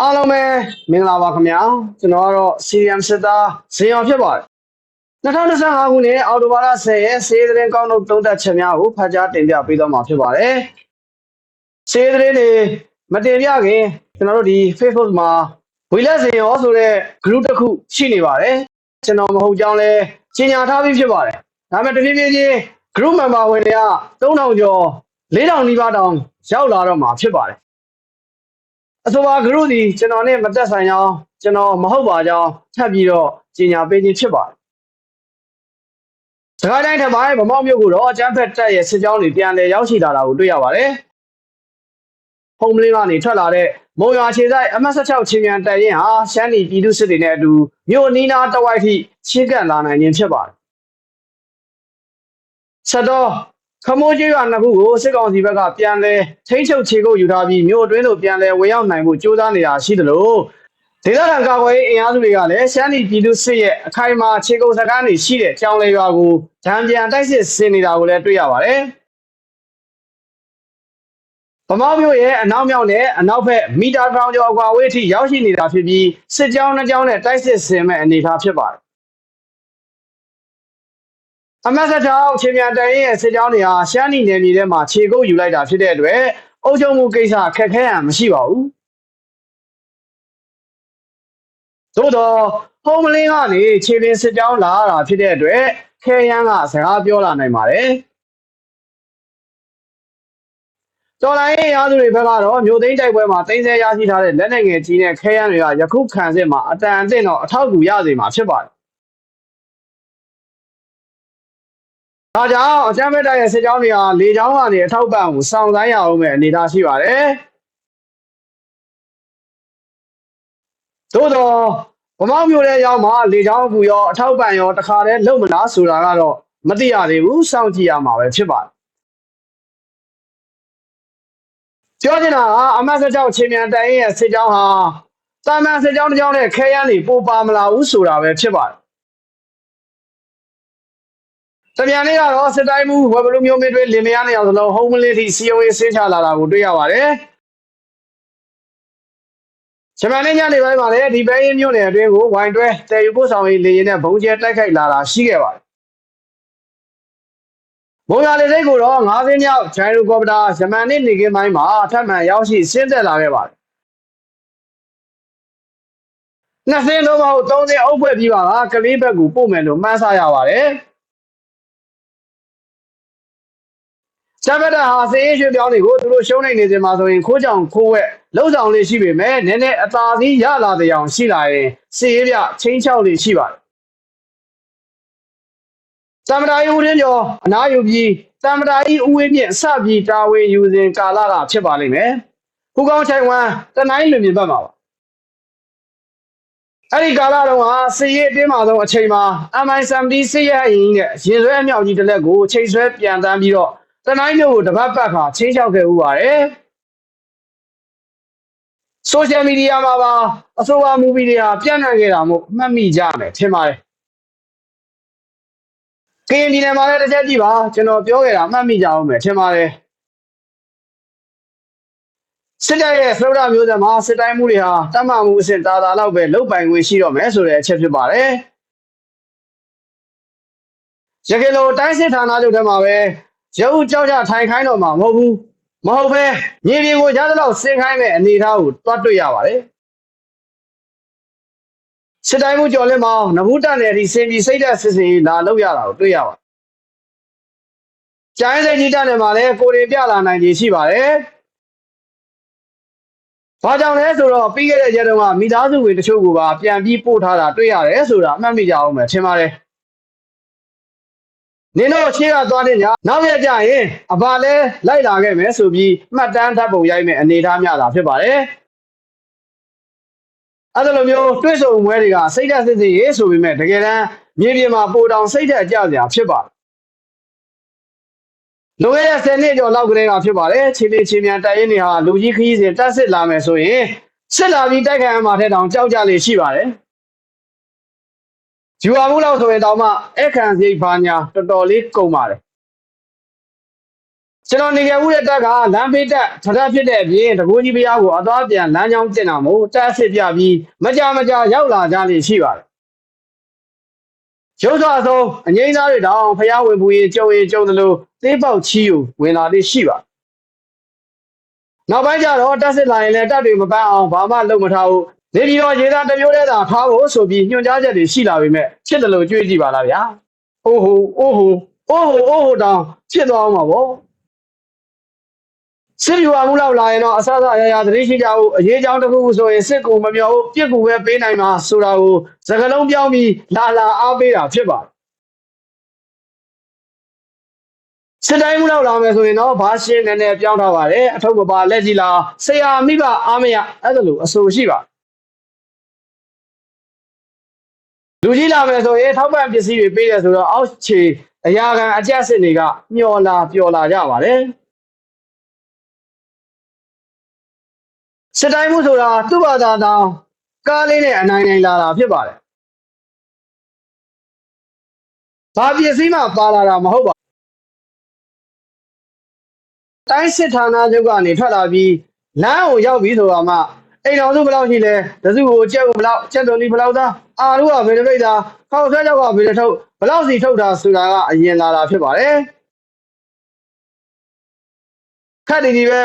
အားလုံးပဲမင်္ဂလာပါခင်ဗျာကျွန်တော်ကတော့ CRM စစ်သားဇင်အောင်ဖြစ်ပါတယ်2025ခုနှစ်အောက်တိုဘာလ10ရက်စေးသတင်းကောင်းတို့သုံးသက်ချက်များကိုဖတ်ကြားတင်ပြပေးသွားမှာဖြစ်ပါတယ်စေးသတင်းတွေမတင်ပြခင်ကျွန်တော်တို့ဒီ Facebook မှာဝီလက်ဇင်ရောဆိုတဲ့ group တစ်ခုရှိနေပါတယ်ကျွန်တော်မဟုတ်ကြောင်းလဲကြီးညာထားပြီးဖြစ်ပါတယ်ဒါပေမဲ့တဖြည်းဖြည်းချင်း group member ဝင်တွေက3000ကျော်4000နီးပါးတောင်ရောက်လာတော့မှာဖြစ်ပါတယ် အဆိုပါဂရုဒီကျွန်တော်နဲ့မသက်ဆိုင်ကြောင်းကျွန်တော်မဟုတ်ပါကြောင်းထပ်ပြီးတော့ကြီးညာပေးခြင်းဖြစ်ပါတယ်။စကားတိုင်းထပ်ပိုင်းဗမောက်မြို့ကိုတော့အကျန်းဖက်တက်ရဲ့စစ်ကြောင်းတွေပြန်လည်ရောက်ရှိလာတာကိုတွေ့ရပါတယ်။ဟုံးမလင်းကနေထွက်လာတဲ့မုံရွာခြေဆိုင်အမတ်16ချင်းမြန်တက်ရင်ဟာရှမ်းပြည်ပြည်သူစစ်တွေနဲ့အတူမြို့နီးနားတဝိုက်ထိရှင်းကပ်လာနိုင်ခြင်းဖြစ်ပါတယ်။ဆက်တော့ ခမိုးကြီးရွာနှစ်ခုကိုစစ်ကောင်စီဘက်ကပြန်လဲထိန်းချုပ်ခြေကုပ်ယူထားပြီးမြို့အတွင်းသို့ပြန်လဲဝင်ရောက်နိုင်မှုကြိုးစားနေတာရှိသလိုဒေသခံကာကွယ်ရေးအင်အားစုတွေကလည်းရှမ်းပြည်ပြည်သူစစ်ရဲ့အခိုင်အမာခြေကုပ်စကားတွေရှိတဲ့ကြောင်လေရွာကိုဒဏ်ပြန်တိုက်စစ်ဆင်နေတာကိုလည်းတွေ့ရပါတယ်။ဗမာမျိုးရဲ့အနောက်မြောက်နဲ့အနောက်ဘက်မီတာထောင်ကျော်အကွာအဝေးအထိရောက်ရှိနေတာဖြစ်ပြီးစစ်ကြောင်းနှစ်ကြောင်းနဲ့တိုက်စစ်ဆင်မဲ့အနေအထားဖြစ်ပါတယ် အမတ်ဆက်တောင်ချင်းမြန်တန်ရင်ရဲ့စစ်ကြောင်းတွေဟာရှမ်းနီနယ်မြေထဲမှာခြေကုပ်ယူလိုက်တာဖြစ်တဲ့အတွက်အုပ်ချုပ်မှုကိစ္စခက်ခဲရမရှိပါဘူး။သို့တော့ဟုံးမလင်းကနေခြေပင်စစ်ကြောင်းလာရတာဖြစ်တဲ့အတွက်ခဲရန်ကစကားပြောလာနိုင်ပါတယ်။တော်လိုင်းရဲ့ရာသူတွေဘက်ကတော့မြို့သိမ်းတိုက်ပွဲမှာတင်းဆဲရရှိထားတဲ့လက်နက်ငယ်ကြီးနဲ့ခဲရန်တွေကယခုခံစစ်မှာအတန်အသင့်တော့အထောက်အကူရစေမှာဖြစ်ပါတယ် ဒါကြောင့်အကြမ်းဖက်တိုက်ရဲ့စစ်ကြောင်းတွေဟာလေကြောင်းကနေအထောက်ပံ့ကိုစောင့်ဆိုင်းရအောင်မဲ့အနေအထားရှိပါတယ်။သို့တော့ဗမောက်မျိုးတဲ့ရောက်မှာလေကြောင်းအကူရောအထောက်ပံ့ရောတခါတည်းလုံမလားဆိုတာကတော့မသိရသေးဘူးစောင့်ကြည့်ရမှာပဲဖြစ်ပါတယ်။ပြောချင်တာကအမတ်စကြောက်ချင်းမြန်တိုင်ရဲ့စစ်ကြောင်းဟာတာမန်စစ်ကြောင်းတစ်ကြောင်းနဲ့ခဲရန်နေပိုပါမလာဘူးဆိုတာပဲဖြစ်ပါတယ်။ တပြန်လေးကတော့စစ်တိုင်းမှုဝယ်ဘလူမျိုးမင်းတွေလင်မယားနေအောင်စလုံးဟုံးမလေးထိစီယုံရေးဆင်းချလာတာကိုတွေ့ရပါတယ်။ဂျမန်နဲ့ညနေပိုင်းမှာလည်းဒီပဲရင်မျိုးနယ်အတွင်းကိုဝိုင်တွဲတည်ယူပို့ဆောင်ရေးလေရင်နဲ့ဘုံကျဲတိုက်ခိုက်လာတာရှိခဲ့ပါတယ်။ဘုံရလေစိတ်ကိုတော့၅စင်းမြောက်ဂျိုင်ရိုကော်ပတာဂျမန်နဲ့နေကင်းပိုင်းမှာထပ်မံရောက်ရှိဆင်းသက်လာခဲ့ပါတယ်။နှစ်စင်းလုံးမဟုတ်သုံးစင်းအုပ်ဖွဲ့ပြီးပါကကလေးဘက်ကိုပို့မယ်လို့မှန်းဆရပါတယ်။ စံပဒဟာစေးရွှေပြောင်းတွေကိုသူတို့ရှုံးနေနေစမှာဆိုရင်ခိုးကြောင်ခိုးဝက်လှုပ်ဆောင်လေးရှိပေမဲ့နည်းနည်းအသာစီးရလာတဲ့အောင်ရှိလာရင်စေးပြချင်းချောက်လေးရှိပါတယ်။စံပဒာယဦးရင်းကျော်အနာယူပြီးစံပဒာဤဦးဝင်းမြင့်အစပြီးတာဝန်ယူစဉ်ကာလကဖြစ်ပါလိမ့်မယ်။ခုကောင်းချိုင်ဝမ်တနိုင်းလွင်မြင်ဘက်မှာပါ။အဲ့ဒီကာလတုန်းကစေးရအတင်းမှာဆုံးအချိန်မှာ MI70 စေးရရင်နဲ့ရင်ဆွဲအမြောက်ကြီးတစ်လက်ကိုချိန်ဆွဲပြန်တန်းပြီးတော့ တနိုင်းမျိုးကိုတပတ်ပတ်ခါချင်းချောက်ခဲ့ဥပါတယ်ဆိုရှယ်မီဒီယာမှာပါအဆိုပါမူဗီတွေဟာပြန့်နှံ့ခဲ့တာမို့မှတ်မိကြမယ်ထင်ပါတယ်ကရင်ပြည်နယ်မှာလည်းတစ်ချက်ကြည့်ပါကျွန်တော်ပြောခဲ့တာမှတ်မိကြအောင်မယ်ထင်ပါတယ်စစ်တပ်ရဲ့သရုပ်ရမျိုးဆက်မှာစစ်တိုင်းမှုတွေဟာတတ်မှမှုအဆင့်တာတာလောက်ပဲလုတ်ပိုင်ခွင့်ရှိတော့မယ်ဆိုတဲ့အချက်ဖြစ်ပါတယ်ရကေလိုတိုင်းစစ်ဌာနချုပ်ထဲမှာပဲ ရုပ်ကြောက်ကြထိုင်ခိုင်းတော့မှာမဟုတ်ဘူးမဟုတ်ပဲမြေပြင်ကိုကြားသလောက်ဆင်းခိုင်းတဲ့အနေအထားကိုတွတ်တွေ့ရပါတယ်စစ်တိုင်းမှုကျော်လင်းမောင်နဘူးတန်နယ်ဒီစင်ပြီးစိတ်သက်စစ်စင်လာလောက်ရတာကိုတွေ့ရပါတယ်ကျိုင်းစိတ်ကြီးတက်နေမှာလဲကိုရင်ပြလာနိုင်ခြေရှိပါတယ်ဘာကြောင့်လဲဆိုတော့ပြီးခဲ့တဲ့ရက်တုန်းကမိသားစုဝင်တချို့ကပါပြန်ပြီးပို့ထားတာတွေ့ရတယ်ဆိုတာအမှတ်မိကြအောင်မယ်ထင်ပါတယ် နင်တို့ရှေ့ကသွားတဲ့ညနောက်ရက်ကျရင်အဘာလဲလိုက်လာခဲ့မယ်ဆိုပြီးမှတ်တမ်းဓာတ်ပုံရိုက်မဲ့အနေအထားများတာဖြစ်ပါတယ်အဲ့ဒါလိုမျိုးတွေးဆုံပွဲတွေကစိတ်ဓာတ်စစ်စစ်ရေးဆိုပေမဲ့တကယ်တမ်းမြေပြင်မှာပိုတောင်စိတ်ဓာတ်ကြစရာဖြစ်ပါတယ်လွန်ခဲ့တဲ့10နှစ်ကျော်လောက်ကလေးကဖြစ်ပါတယ်ခြေလေးခြေမြန်တိုက်ရင်တွေဟာလူကြီးခရီးစဉ်တက်စစ်လာမယ်ဆိုရင်စစ်လာပြီးတိုက်ခိုင်ရမှာတဲ့တောင်ကြောက်ကြလေရှိပါတယ် ယူပါမှုလောက်ဆိုရင်တောင်မှအခန့်စိတ်ဘာညာတော်တော်လေးကုန်ပါတယ်ကျွန်တော်နေခဲ့ဦးတဲ့တက်ကလမ်းဖေးတက်ထထဖြစ်တဲ့အပြင်တကူကြီးဘုရားကိုအသွားပြန်လမ်းကြောင်းတင်တာမို့တက်အစ်စ်ပြပြီးမကြမကြရောက်လာကြလိမ့်ရှိပါတယ်ရုပ်စွာဆုံးအငိမ့်သားတွေတောင်ဖျားဝင်ပူရင်ကြုံရင်ကြုံတယ်လို့သေးပေါက်ချီကိုဝင်လာလိမ့်ရှိပါနောက်ပိုင်းကျတော့တက်စစ်လာရင်လည်းတက်တွေမပန်းအောင်ဘာမှလုပ်မထားဘူး နေပြီးတော့ရေသားတစ်မျိုးတည်းသာထားဖို့ဆိုပြီးညွှန်ကြားချက်တွေရှိလာပေမဲ့ဖြစ်တယ်လို့ကြွေးကြည့်ပါလားဗျာအိုးဟိုအိုးဟိုအိုးဟိုအိုးဟိုတောင်ဖြစ်သွားအောင်ပါဗောစစ်ပြူအောင်လောက်လာရင်တော့အဆအဆအရာရာသတိရှိကြဖို့အရေးကြောင်းတစ်ခုခုဆိုရင်စစ်ကူမမျောဘူးပြစ်ကူပဲပေးနိုင်မှာဆိုတာကိုစကလုံးပြောင်းပြီးလာလာအားပေးတာဖြစ်ပါတယ်စစ်တိုင်းမှုလောက်လာမယ်ဆိုရင်တော့ဘာရှင်းနေနေပြောင်းထားပါတယ်အထုပ်မပါလက်ကြီးလားဆရာမိဘအားမရအဲ့ဒါလိုအဆိုရှိပါ လူကြီးလာမယ်ဆိုရင်ထောက်ပံ့ပစ္စည်းတွေပေးတယ်ဆိုတော့အောက်ခြေအရာခံအကြက်စစ်တွေကမျောလာပျော်လာကြပါတယ်စစ်တိုင်းမှုဆိုတာသူ့ဘာသာတောင်ကားလေးနဲ့အနိုင်နိုင်လာတာဖြစ်ပါတယ်။ဘာပစ္စည်းမှပါလာတာမဟုတ်ပါဘူး။တိုင်းစစ်ဌာနချုပ်ကနေထွက်လာပြီးလမ်းကိုရောက်ပြီးဆိုတာမှအိမ်တော်စုဘယ်လောက်ရှိလဲတစုကိုကြက်ကိုဘယ်လောက်ကြက်တော်လီဘယ်လောက်သား အာရုကဘယ်တစ်ပိတ်သားခေါက်ဆွဲကြောက်ကဘယ်တစ်ထုတ်ဘယ်လောက်စီထုတ်တာဆိုတာကအရင်လာတာဖြစ်ပါတယ်။ခက်တည်တည်ပဲ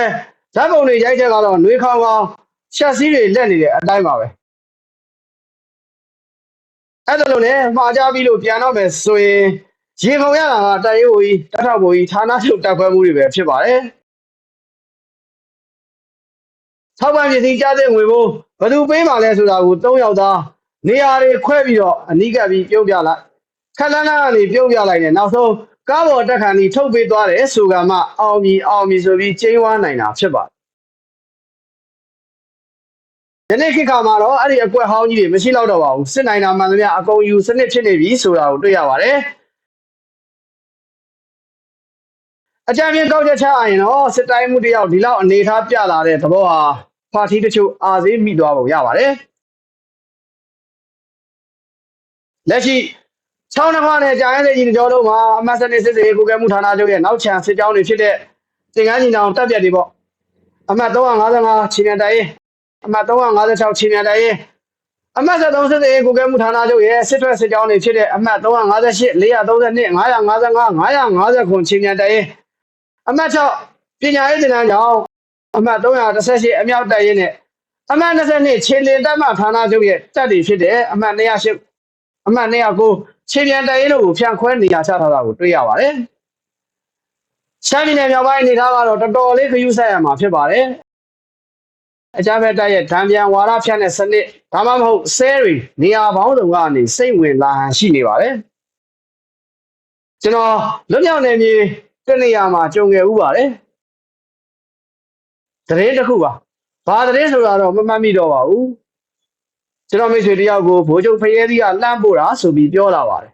ဓာတ်ပုံတွေရိုက်ချက်ကတော့နှွေးခေါင်းကောင်းရှက်စည်းတွေလက်နေတဲ့အတိုင်းပါပဲ။အဲ့ဒါလို့လည်းမှားကြပြီလို့ပြန်တော့မယ်ဆိုရင်ရေကုန်ရတာကတရေဟိုကြီးတထောက်ဟိုကြီးဌာနချုပ်တပ်ခွဲမှုတွေပဲဖြစ်ပါတယ်။ထောက်ပံ့ပစ္စည်းကြားတဲ့ငွေဘိုးဘယ်သူပေးမှလဲဆိုတာကို၃ယောက်သား နေရာတွေခွဲပြီးတော့အနိကပ်ပြီးပြုံးပြလိုက်ခက်လန်းလန်းကနေပြုံးပြလိုက်တယ်နောက်ဆုံးကားပေါ်တက်ခါနီထုတ်ပေးသွားတယ်ဆိုကမှအောင်မြည်အောင်မြည်ဆိုပြီးကျင်းဝါနိုင်တာဖြစ်ပါတယ်ယနေ့ခေတ်ခါမှာတော့အဲ့ဒီအကွက်ဟောင်းကြီးတွေမရှိတော့တော့ပါဘူးစစ်နိုင်တာမှန်သမျှအကုန်ယူစနစ်ဖြစ်နေပြီဆိုတာကိုတွေ့ရပါတယ်အကြံဉာဏ်ကောက်ချက်ချရင်တော့စစ်တိုင်းမှုတယောက်ဒီလောက်အနေထားပြလာတဲ့သဘောဟာပါတီတချို့အာသေးမိသွားပုံရပါတယ် လက်ရှိချောင်းနှခွနဲ့ကြာရင်တဲ့ကြီးကြောလုံးမှာအမတ်စနစ်စစ်စေကိုကဲမှုဌာနချုပ်ရဲ့နောက်ချန်စစ်ကြောင်းတွေဖြစ်တဲ့သင်္ကန်းညီနောင်တပ်ပြတ်တွေပေါ့အမတ်355ခြေမြန်တိုင်ရင်အမတ်356ခြေမြန်တိုင်ရင်အမတ်73စစ်စေကိုကဲမှုဌာနချုပ်ရဲ့စစ်ထွက်စစ်ကြောင်းတွေဖြစ်တဲ့အမတ်358 432 555 550ခြေမြန်တိုင်ရင်အမတ်6ပညာရေးတင်တန်းကြောင့်အမတ်318အမြောက်တိုက်ရင်နဲ့အမတ်22ခြေလင်တပ်မှဌာနချုပ်ရဲ့တပ်တွေဖြစ်တဲ့အမတ်208 အမတ်209ခြေပြန်တိုက်ရင်တို့ကိုဖြန့်ခွဲနေရာချထားတာကိုတွေ့ရပါတယ်။ရှမ်းပြည်နယ်မြောက်ပိုင်းအနေထားကတော့တော်တော်လေးခရူးဆက်ရမှာဖြစ်ပါတယ်။အကြမ်းဖက်တပ်ရဲ့ဒံပြန်ဝါရဖြန့်တဲ့စနစ်ဒါမှမဟုတ်ဆဲတွေနေရာပေါင်းစုံကနေစိတ်ဝင်လာဟန်ရှိနေပါတယ်။ကျွန်တော်လွတ်မြောက်နေမြေတနေရာမှာကြုံခဲ့ဥပါတယ်သတင်းတစ်ခုပါဘာသတင်းဆိုတာတော့မမှတ်မိတော့ပါဘူး ကျွန်တော်မိတ်ဆွေတယောက်ကိုဘိုးချုပ်ဖရဲသီးကလှမ်းပို့တာဆိုပြီးပြောလာပါတယ်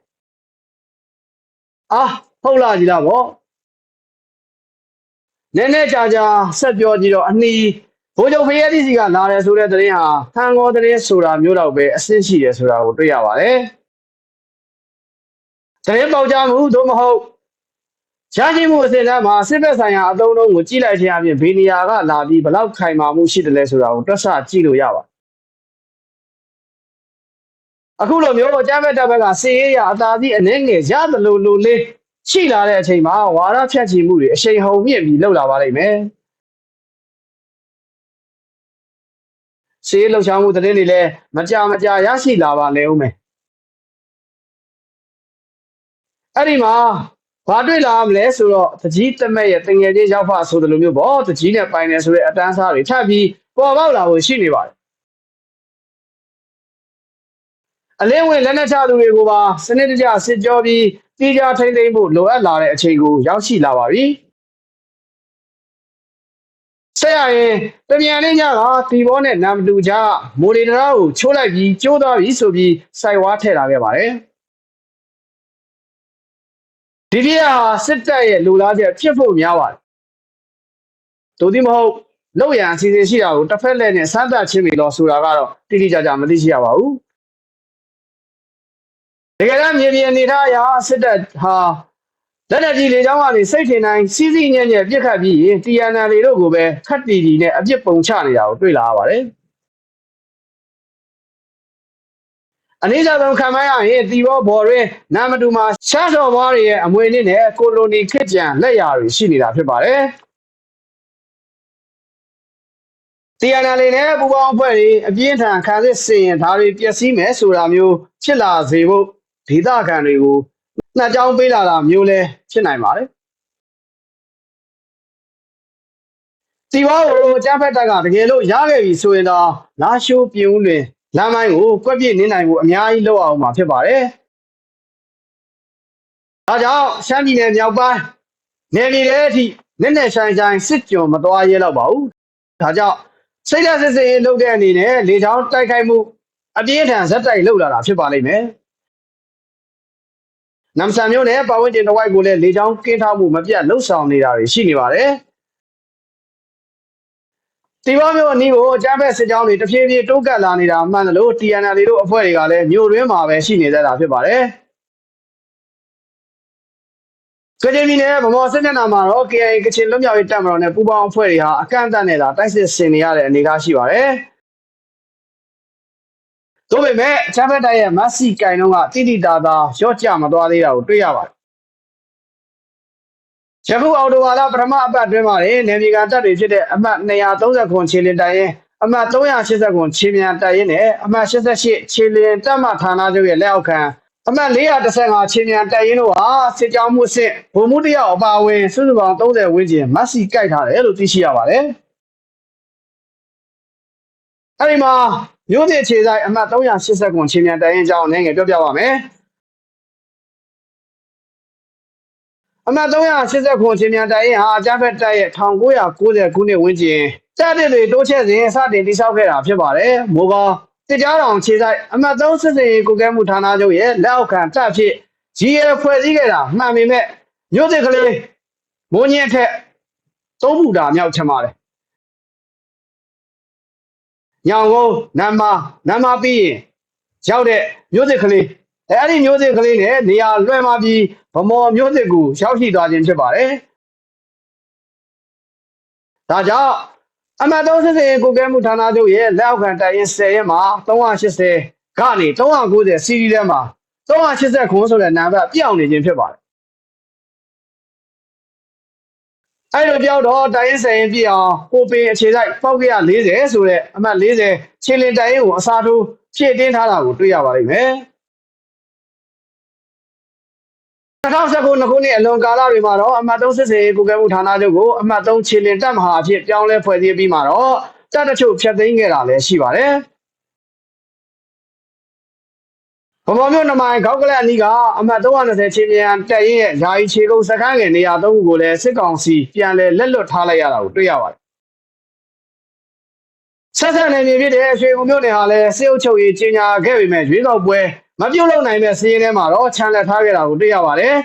အာဟုတ်လားကြီးလားဗောနည်းနည်းကြာကြာဆက်ပြောကြည့်တော့အနီးဘိုးချုပ်ဖရဲသီးစီကလာတယ်ဆိုတဲ့သတင်းဟာဟန်ကောသတင်းဆိုတာမျိုးတော့ပဲအဆင့်ရှိတယ်ဆိုတာကိုတွေ့ရပါတယ်သတင်းပေါက်ကြားမှုသို့မဟုတ်ရရှိမှုအစဉ်တန်းမှာစစ်ဘက်ဆိုင်ရာအသုံးအနှုန်းကိုကြည့်လိုက်ခြင်းအပြင်ဘေးနေရာကလာပြီးဘလောက်ခိုင်မာမှုရှိတယ်လဲဆိုတာကိုတွက်ဆကြည့်လို့ရပါ အခုလိုမျိုးအကြမ်းဖက်တပ်ဘက်ကစီရေးရအသာစီးအနေငယ်ရတယ်လို့လို့လေးရှိလာတဲ့အချိန်မှာဝါရဖြတ်ချီမှုတွေအရှိန်ဟုန်မြင့်ပြီးလှုပ်လာပါလိမ့်မယ်စီးလှုပ်ရှားမှုသတင်းတွေလည်းမကြမကြရရှိလာပါလေဦးမယ်အဲ့ဒီမှာဘာတွေ့လာမလဲဆိုတော့တကြီးတမက်ရဲ့တင်ငယ်ချင်းရောက်ဖဆိုတယ်လို့မျိုးပေါ့တကြီးနဲ့ပိုင်နေဆိုတဲ့အတန်းစားတွေထပ်ပြီးပေါ်ပေါက်လာဖို့ရှိနေပါတယ် အလင်းဝင်လက်နက်ချသူတွေကိုပါစနစ်တကျစစ်ကြောပြီးတီးကြထိမ့်သိမ့်ဖို့လိုအပ်လာတဲ့အချိန်ကိုရောက်ရှိလာပါပြီဆက်ရရင်တမြန်လေးညကတီဘောနဲ့နမ်တူကြမိုရီဒရာကိုချိုးလိုက်ပြီးကျိုးသွားပြီဆိုပြီးစိုက်ဝါထည့်လာခဲ့ပါတယ်ဒီပြဟာစစ်တပ်ရဲ့လူလားချက်ဖြစ်ဖို့များပါတယ်။တို့ဒီမဟုတ်လောက်ရန်အစီအစဉ်ရှိတာကိုတစ်ဖက်လက်နဲ့စမ်းသပ်ချင်းပြီလို့ဆိုတာကတော့တိတိကျကျမသိရှိရပါဘူး။ တကယ်တော့မြေပြင်အနေထားအရစစ်တပ်ဟာလက်နက်ကြီးလေကြောင်းကနေစိတ်ထင်တိုင်းစီးစီးညံ့ညံ့ပြစ်ခတ်ပြီးရင် TNL တွေတို့ကိုပဲခတ်တီတီနဲ့အပြစ်ပုံချနေတာကိုတွေ့လာရပါတယ်။အနည်းဆုံးခံမရရင်တီဘောဘော်ရင်းနာမတူမှာရှားစော်ဘွားတွေရဲ့အမွေအနှစ်နဲ့ကိုလိုနီခေတ်ကြံလက်ရာတွေရှိနေတာဖြစ်ပါတယ်။ TNL နဲ့ပူပေါင်းအဖွဲ့တွေအပြင်းထန်ခံစစ်စင်ရင်ဒါတွေပျက်စီးမယ်ဆိုတာမျိုးဖြစ်လာစေဖို့ ဒေသခံတွေကိုနှက်ကြောင်းပေးလာတာမျိုးလဲဖြစ်နိုင်ပါတယ်စီဝါကိုအကြမ်းဖက်တပ်ကတကယ်လို့ရခဲ့ပြီဆိုရင်တော့လာရှိုးပြင်းဦးတွင်လမ်းမိုင်းကိုကွက်ပြစ်နေနိုင်ဖို့အများကြီးလောက်အောင်မှာဖြစ်ပါတယ်။ဒါကြောင့်ရှမ်းပြည်နယ်မြောက်ပိုင်းနယ်မြေတွေအထိလက်နဲ့ဆိုင်ဆိုင်စစ်ကြုံမသွားရဲတော့ပါဘူး။ဒါကြောင့်စိတ်ဓာတ်စစ်စစ်လုပ်တဲ့အနေနဲ့လေချောင်းတိုက်ခိုက်မှုအပြင်းထန်ဇက်တိုက်လှုပ်လာတာဖြစ်ပါလိမ့်မယ်။ နမ်ဆန်မျိုးနဲ့ပတ်ဝန်းကျင်တစ်ဝိုက်ကိုလည်းလေချောင်းကင်းထောက်မှုမပြတ်လှုပ်ဆောင်နေတာတွေရှိနေပါတယ်။တီဘောမျိုးအနီးကိုအကြမ်းဖက်စစ်ကြောင်းတွေတဖြည်းဖြည်းတိုးကပ်လာနေတာမှန်တယ်လို့ TNL တို့အဖွဲ့တွေကလည်းမြို့တွင်းမှာပဲရှိနေကြတာဖြစ်ပါတယ်။ကချင်ပြည်နယ်ဗမော်စစ်မျက်နှာမှာတော့ KIA ကချင်လွတ်မြောက်ရေးတပ်မတော်နဲ့ပူးပေါင်းအဖွဲ့တွေဟာအကန့်အသတ်နဲ့သာတိုက်စစ်ဆင်နေရတဲ့အနေအထားရှိပါတယ်။ သို့ပေမဲ့ချမ်းဖက်တိုက်ရဲ့မက်ဆီကင်တော့ကတိတိတာတာရော့ကျမသွားသေးတာကိုတွေ့ရပါတယ်ယခုအော်တိုဝါလာပထမအပတ်အတွင်းမှာနေမြေကန်တပ်တွေဖြစ်တဲ့အမှတ်230ခွန်ခြေလင်တိုင်ရင်အမှတ်380ခွန်ခြေမြန်တိုင်ရင်နဲ့အမှတ်88ခြေလင်တပ်မှဌာနချုပ်ရဲ့လက်အောက်ခံအမှတ်415ခြေမြန်တိုင်ရင်တို့ဟာစစ်ကြောင်းမှုစစ်ဗိုလ်မှူးတယောက်အပါအဝင်စုစုပေါင်း30ဝန်းကျင်မက်ဆီကြိုက်ထားတယ်လို့သိရှိရပါတယ်အဲ့ဒီမှာ မြို့သစ်ခြေဆိုင်အမှတ်380ခွန်ခြေမြန်တိုင်ရင်အကြောင်းအနေငယ်ပြောပြပါမယ်အမှတ်380ခွန်ချင်းမြန်တိုင်ရင်ဟာအကြမ်းဖက်တိုက်ရဲ့1990ခုနှစ်ဝန်းကျင်တပ်တွေတွေတိုးချဲ့စဉ်စတင်တိစောက်ခဲ့တာဖြစ်ပါတယ်။မိုးကောစစ်ကြောင်းတော်ခြေဆိုင်အမှတ်3စစ်စင်ကိုကဲမှုဌာနချုပ်ရဲ့လက်အောက်ခံတပ်ဖြစ် GL ဖွဲ့စည်းခဲ့တာမှန်ပေမဲ့မြို့စစ်ကလေးမိုးညင်းထက်သုံးပူတာမြောက်ချင်ပါတယ်။ ညောင်ကုန်းနမ်မာနမ်မာပြီးရင်ရောက်တဲ့မြို့စစ်ကလေးအဲအဲ့ဒီမျိုးစစ်ကလေးနဲ့နေရာလွှဲမှပြီးဗမော်မျိုးစစ်ကိုရောက်ရှိသွားခြင်းဖြစ်ပါတယ်။ဒါကြောင့်အမှတ်30ကိုကဲမှုဌာနချုပ်ရဲ့လက်အောက်ခံတိုင်ရင်10ရက်မှာ380ကနေ390စီးရီးထဲမှာ380ခုဆိုတဲ့နံပါတ်ပြောင်းနေခြင်းဖြစ်ပါတယ်။ အဲ့လိုပြောတော့တိုင်ရင်10ရင်ပြည့်အောင်ကိုပင်အခြေဆိုင်ပောက်ကရ40ဆိုတဲ့အမှတ်40ခြေလင်တိုင်ရင်ကိုအစားထိုးဖြည့်တင်းထားတာကိုတွေ့ရပါလိမ့်မယ်။2019ခုနှစ်အလွန်ကာလတွေမှာတော့အမှတ်3စစ်စေကိုကဲမှုဌာနချုပ်ကိုအမှတ်3ခြေလင်တပ်မဟာအဖြစ်ပြောင်းလဲဖွဲ့စည်းပြီးမှာတော့တပ်တချို့ဖျက်သိမ်းခဲ့တာလည်းရှိပါတယ်။ ဗမာမျိုးနမိုင်ခေါက်ကလအနီးကအမှတ်320ခြေမြန်တပ်ရင်းရဲ့ယာယီခြေကုပ်စခန်းငယ်နေရာသုံးခုကိုလည်းစစ်ကောင်စီပြန်လည်လက်လွတ်ထားလိုက်ရတာကိုတွေ့ရပါတယ်။ဆက်ဆက်နေနေဖြစ်တဲ့ရွှေကုံမျိုးနယ်ဟာလည်းစစ်အုပ်ချုပ်ရေးကြီးညာခဲ့ပေမဲ့ရွေးကောက်ပွဲမပြုတ်လုံနိုင်တဲ့စီးရင်ထဲမှာတော့ခြံလက်ထားခဲ့တာကိုတွေ့ရပါတယ်။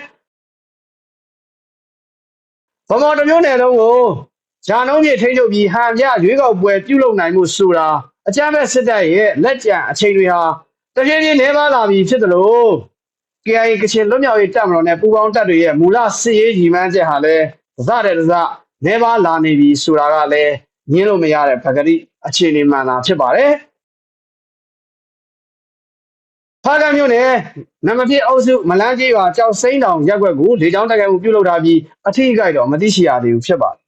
ဗမာတမျိုးနယ်လုံးကိုဂျာနှုံးမြေထိန်းချုပ်ပြီးဟန်ပြရွေးကောက်ပွဲပြုလုပ်နိုင်မှုဆိုတာအကြမ်းဖက်စစ်တပ်ရဲ့လက်ကျန်အချိန်တွေဟာ တဖြည်းဖြည်းနေပါလာပြီဖြစ်သလို KIA ကချင်လွတ်မြောက်ရေးတပ်မတော်နဲ့ပူးပေါင်းတပ်တွေရဲ့မူလစစ်ရေးကြီးမှန်းချက်ဟာလည်းသတဲ့တစနေပါလာနေပြီဆိုတာကလည်းညင်းလို့မရတဲ့ပကတိအခြေအနေမှန်တာဖြစ်ပါတယ်။ဖားကမြို့နယ်နံပါတ်1အုပ်စုမလန်းကြီးရွာကြောက်စိမ့်တောင်ရက်ွက်ကိုလေကြောင်းတိုက်ခိုက်မှုပြုလုပ်ထားပြီးအထိအခိုက်တော့မသိရှိရသေးဘူးဖြစ်ပါတယ်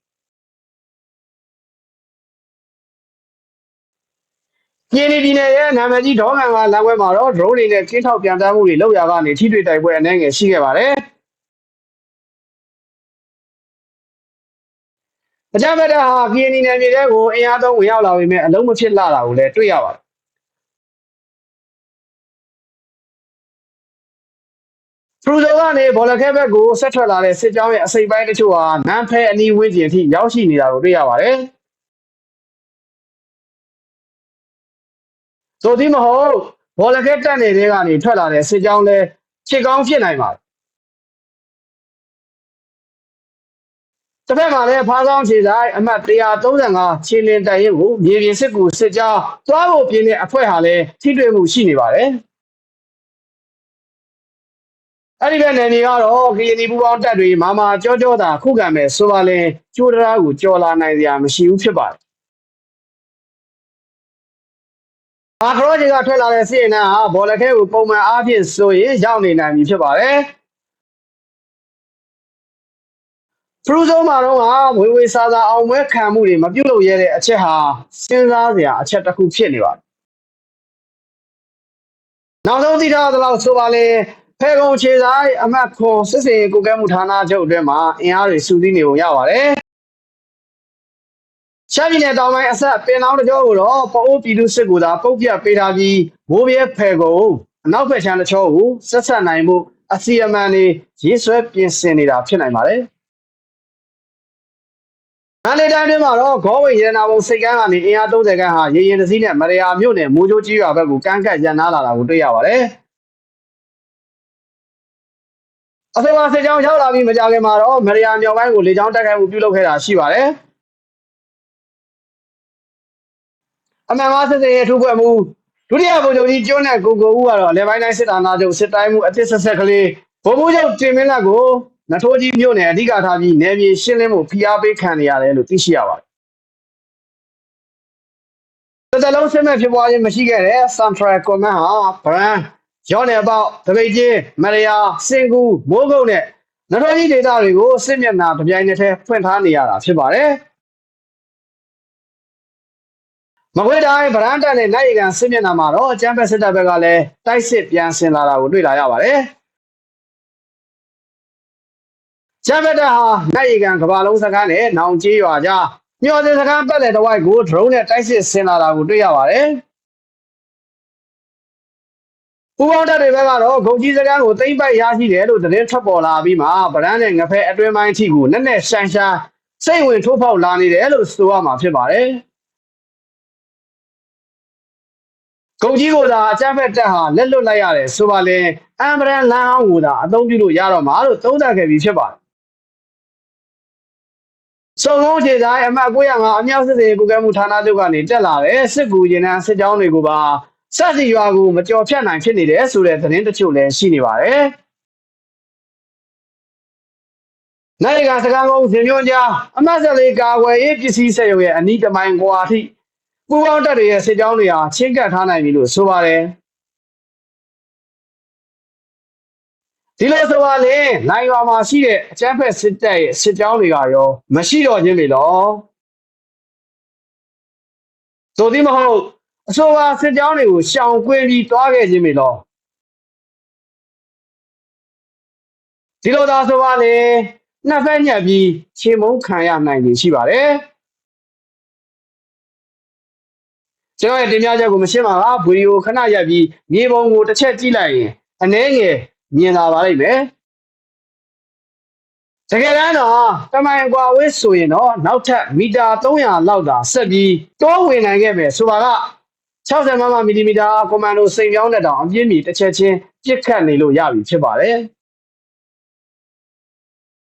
ပြည်내ပြည်နယ်ရဲ့နာမည်ကြီးဒေါကန်ကလမ်းဝဲမှာတော့ drone တွေနဲ့ကင်းထောက်ပြန်တမ်းမှုတွေလုပ်ရကနေထိတွေ့တိုက်ပွဲအနေငယ်ရှိခဲ့ပါတယ်အကြမ်းဖက်တဲ့ဟာပြည်내နယ်မြေတွေကိုအင်အားသုံးဝင်ရောက်လာပေမဲ့အလုံးမဖြစ်လာတာကိုလည်းတွေ့ရပါတယ်ထရူဇိုကနေဘောလခဲဘက်ကိုဆက်ထွက်လာတဲ့စစ်ကြောင်းရဲ့အစိပ်ပိုင်းတချို့ဟာနန်းဖဲအနီးဝန်းကျင်အထိရောက်ရှိနေတာကိုတွေ့ရပါတယ်။ သို့သည်မဟုတ်ဘောလခဲတက်နေတဲ့ကနေထွက်လာတဲ့စစ်ကြောင်းလဲချစ်ကောင်းဖြစ်နိုင်ပါတယ်။တစ်ဖက်မှာလည်းဖားဆောင်ခြေဆိုင်အမှတ်135ခြေလင်တိုင်ရင်ကိုမြေပြင်စစ်ကူစစ်ကြောင်းသွားဖို့ပြင်းတဲ့အဖွဲ့ဟာလည်းထိတွေ့မှုရှိနေပါတယ်။အဲ့ဒီဘက်နယ်မြေကတော့ကရင်နီပူပေါင်းတပ်တွေမာမာကြောကြောသာခုခံမဲ့ဆိုပါလင်ကျိုးတရားကိုကြော်လာနိုင်စရာမရှိဘူးဖြစ်ပါတယ် အာခရောဂျီကထွက်လာတဲ့စီရင်နာဟာဘော်လက်ထဲကိုပုံမှန်အားဖြင့်ဆိုရင်ရောက်နေနိုင်ပြီဖြစ်ပါတယ်ဖရူဇုံမှာတော့ဝေဝေစာစာအောင်ပွဲခံမှုတွေမပြုတ်လို့ရတဲ့အချက်ဟာစဉ်းစားစရာအချက်တစ်ခုဖြစ်နေပါတယ်နောက်ဆုံးသိထားသလောက်ဆိုပါလေဖဲကုံခြေဆိုင်အမတ်ခွန်စစ်စင်ကိုကဲမှုဌာနချုပ်အတွင်းမှာအင်အားတွေစုစည်းနေပုံရပါတယ် ရှမ်းပြည်နယ်တောင်ပိုင်းအဆက်ပင်လောင်းတကြောကိုတော့ပအိုးပြည်သူစစ်ကူသာပုတ်ပြတ်ပေးထားပြီးမိုးပြဲဖဲကုံအနောက်ဘက်ခြမ်းတစ်ချောကိုဆက်ဆက်နိုင်မှုအစီအမံတွေရေးဆွဲပြင်ဆင်နေတာဖြစ်နိုင်ပါတယ်မန္တလေးတိုင်းတွင်းမှာတော့ဂေါ်ဝေရတနာဘုံစိတ်ကန်းကနေအင်အား30ခန်းဟာရေရင်တစည်းနဲ့မရယာမြို့နယ်မိုးချိုးကြီးရွာဘက်ကိုကန်းကတ်ရန်နာလာတာကိုတွေ့ရပါတယ်။အဆိုပါစစ်ကြောင်းရောက်လာပြီးမကြခင်မှာတော့မရယာမြောက်ပိုင်းကိုလေကြောင်းတိုက်ခိုက်မှုပြုလုပ်ခဲ့တာရှိပါတယ်။ အမှန်မှားစစ်စင်ရဲ့ထုခွဲမှုဒုတိယဗိုလ်ချုပ်ကြီးကျွန်းနဲ့ကိုကိုဦးကတော့လေပိုင်းတိုင်းစစ်တာနာချုပ်စစ်တိုင်းမှုအသစ်ဆက်ဆက်ကလေးဗိုလ်မှူးချုပ်တင်မင်းလက်ကိုနထိုးကြီးမြို့နယ်အဓိကထားပြီးနယ်မြေရှင်းလင်းမှုဖိအားပေးခံနေရတယ်လို့သိရှိရပါတယ်တတလုံးစစ်မဲ့ဖြစ်ပွားခြင်းမရှိခဲ့တဲ့ Central Command ဟာ brand ရောင်းနေပေါက်တပိတ်ချင်းမရယာစင်ကူမိုးကုတ်နဲ့နထိုးကြီးဒေသတွေကိုစစ်မျက်နှာတပြိုင်နက်တည်းဖွင့်ထားနေရတာဖြစ်ပါတယ် မကွေးတိုင်းဗရန်တက်နဲ့နိုင်ရန်စစ်မျက်နှာမှာတော့အကျန်းဖက်စစ်တပ်ဘက်ကလည်းတိုက်စစ်ပြန်ဆင်လာတာကိုတွေ့လာရပါတယ်။ကျန်းဖက်တပ်ဟာနိုင်ရန်ကဘာလုံးစကားနဲ့နောင်ကြီးရွာကြားမျော်စင်စကားပတ်လည်တစ်ဝိုက်ကို drone နဲ့တိုက်စစ်ဆင်လာတာကိုတွေ့ရပါတယ်။ပူပေါင်းတပ်တွေဘက်ကတော့ဂုံကြီးစကားကိုသိမ့်ပိုက်ရရှိတယ်လို့သတင်းထွက်ပေါ်လာပြီးမှဗရန်နဲ့ငဖဲအတွင်းပိုင်းအထိကိုနက်နက်ရှန်ရှာစိတ်ဝင်ထိုးဖောက်လာနေတယ်လို့ဆိုရမှာဖြစ်ပါတယ်။ ကုန်ကြီးကိုသာအကြမ်းဖက်တက်ဟာလက်လွတ်လိုက်ရတယ်ဆိုပါလေအမ်ဘရန်လမ်းအောင်ကိုသာအသုံးပြုလို့ရတော့မှာလို့သုံးသပ်ခဲ့ပြီးဖြစ်ပါတယ်စုံလုံးခြေဆိုင်အမှတ်905အမြောက်စစ်စေကုကဲမှုဌာနချုပ်ကနေတက်လာတဲ့စစ်ကူရင်နှန်းစစ်ကြောင်းတွေကိုပါစက်စီရွာကိုမကြော်ဖြတ်နိုင်ဖြစ်နေတယ်ဆိုတဲ့သတင်းတချို့လည်းရှိနေပါတယ်နိုင်ကစကားကုန်းဇင်မျိုးကြားအမတ်ဆက်လေးကာကွယ်ရေးပစ္စည်းစက်ရုံရဲ့အနီးတမိုင်ကွာအထိ ပူပေါင်းတပ်တွေရဲ့စစ်ကြောင်းတွေဟာချင်းကပ်ထားနိုင်ပြီလို့ဆိုပါတယ်ဒီလိုဆိုပါလေနိုင်ရွာမှာရှိတဲ့အကျန်းဖက်စစ်တပ်ရဲ့စစ်ကြောင်းတွေကရောမရှိတော့ခြင်းလေတော့ဆိုသည်မဟုတ်အဆိုပါစစ်ကြောင်းတွေကိုရှောင်ကွင်းပြီးတွားခဲ့ခြင်းလေတော့ဒီလိုသာဆိုပါလေနှစ်ဖက်ညက်ပြီးချင်းမုန်းခံရနိုင်နေရှိပါတယ် ကျွန်တော်ရဲ့တင်ပြချက်ကိုမရှင်းပါကဗီဒီယိုခဏရပ်ပြီးမြေပုံကိုတစ်ချက်ကြည့်လိုက်ရင်အနည်းငယ်မြင်လာပါလိမ့်မယ်တကယ်တမ်းတော့တမိုင်ကွာဝေးဆိုရင်တော့နောက်ထပ်မီတာ300လောက်သာဆက်ပြီးတိုးဝင်နိုင်ခဲ့မယ်ဆိုပါက60မမမီလီမီတာကွန်မန်ဒိုစိန်ပြောင်းတဲ့တောင်အပြင်းမီတစ်ချက်ချင်းပြစ်ခတ်နေလို့ရပြီဖြစ်ပါတယ်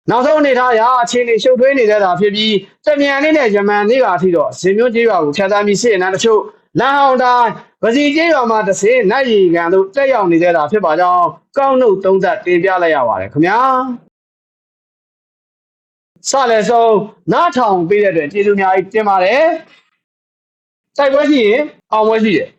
နောက်ဆုံးအနေထားအရအခြေအနေရှုပ်ထွေးနေတဲ့တာဖြစ်ပြီးတမြန်လေးနဲ့ယမန်လေးကအထိတော့ဇင်မျိုးကြီးရွာကိုဖြတ်သန်းပြီးစစ်ရင်တချို့ လမ်းအောင်တိုင်းပစီကျေးရွာမှာတစ်စင်းနိုင်ရီကန်တို့တက်ရောက်နေကြတာဖြစ်ပါကြောင်းကောက်နှုတ်သုံးသက်တင်ပြလိုက်ရပါတယ်ခင်ဗျာစလည်းဆုံးနားထောင်ပေးတဲ့အတွက်ကျေးဇူးအများကြီးတင်ပါတယ်တိုက်ပွဲရှိရင်အောင်ပွဲရှိတယ်